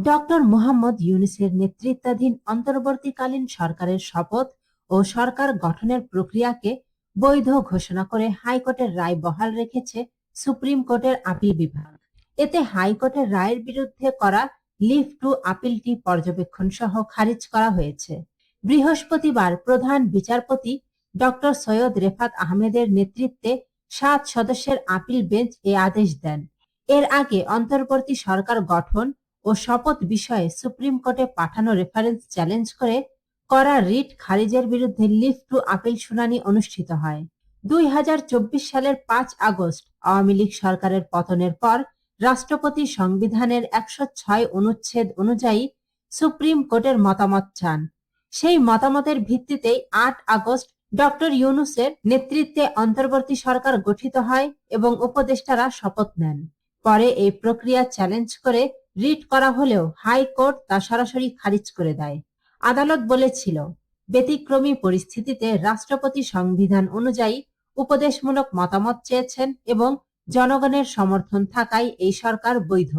Doctor Mohammad ইউনিসের নেতৃত্বাধীন অন্তর্বর্তীকালীন সরকারের শপথ ও সরকার গঠনের প্রক্রিয়াকে বৈধ ঘোষণা করে হাইকোর্টের রায় বহাল রেখেছে সুপ্রিম কোর্টের আপিল বিভাগ। এতে হাইকোর্টের রায়ের বিরুদ্ধে করা লিভ টু আপিলটি পর্যবেক্ষণ সহ খারিজ করা হয়েছে। বৃহস্পতিবার প্রধান বিচারপতি ডক্টর সৈয়দ রেফাত আহমেদের নেতৃত্বে সাত সদস্যের আপিল বেঞ্চ এ আদেশ দেন। এর আগে অন্তর্বর্তী সরকার গঠন ও শপথ বিষয়ে সুপ্রিম কোর্টে পাঠানো রেফারেন্স চ্যালেঞ্জ করে করা রিট খারিজের বিরুদ্ধে লিভ টু আপিল শুনানি অনুষ্ঠিত হয়। দুই সালের পাঁচ আগস্ট আওয়ামী লীগ সরকারের পতনের পর রাষ্ট্রপতি সংবিধানের একশো ছয় অনুচ্ছেদ অনুযায়ী সুপ্রিম কোর্টের মতামত চান। সেই মতামতের ভিত্তিতেই আট আগস্ট ডক্টর ইউনুসের নেতৃত্বে অন্তর্বর্তী সরকার গঠিত হয় এবং উপদেষ্টারা শপথ নেন। পরে এই প্রক্রিয়া চ্যালেঞ্জ করে রিট করা হলেও হাইকোর্ট তা সরাসরি খারিজ করে দেয়। আদালত বলেছিল, ব্যতিক্রমী পরিস্থিতিতে রাষ্ট্রপতি সংবিধান অনুযায়ী উপদেশমূলক মতামত চেয়েছেন এবং জনগণের সমর্থন থাকায় এই সরকার বৈধ।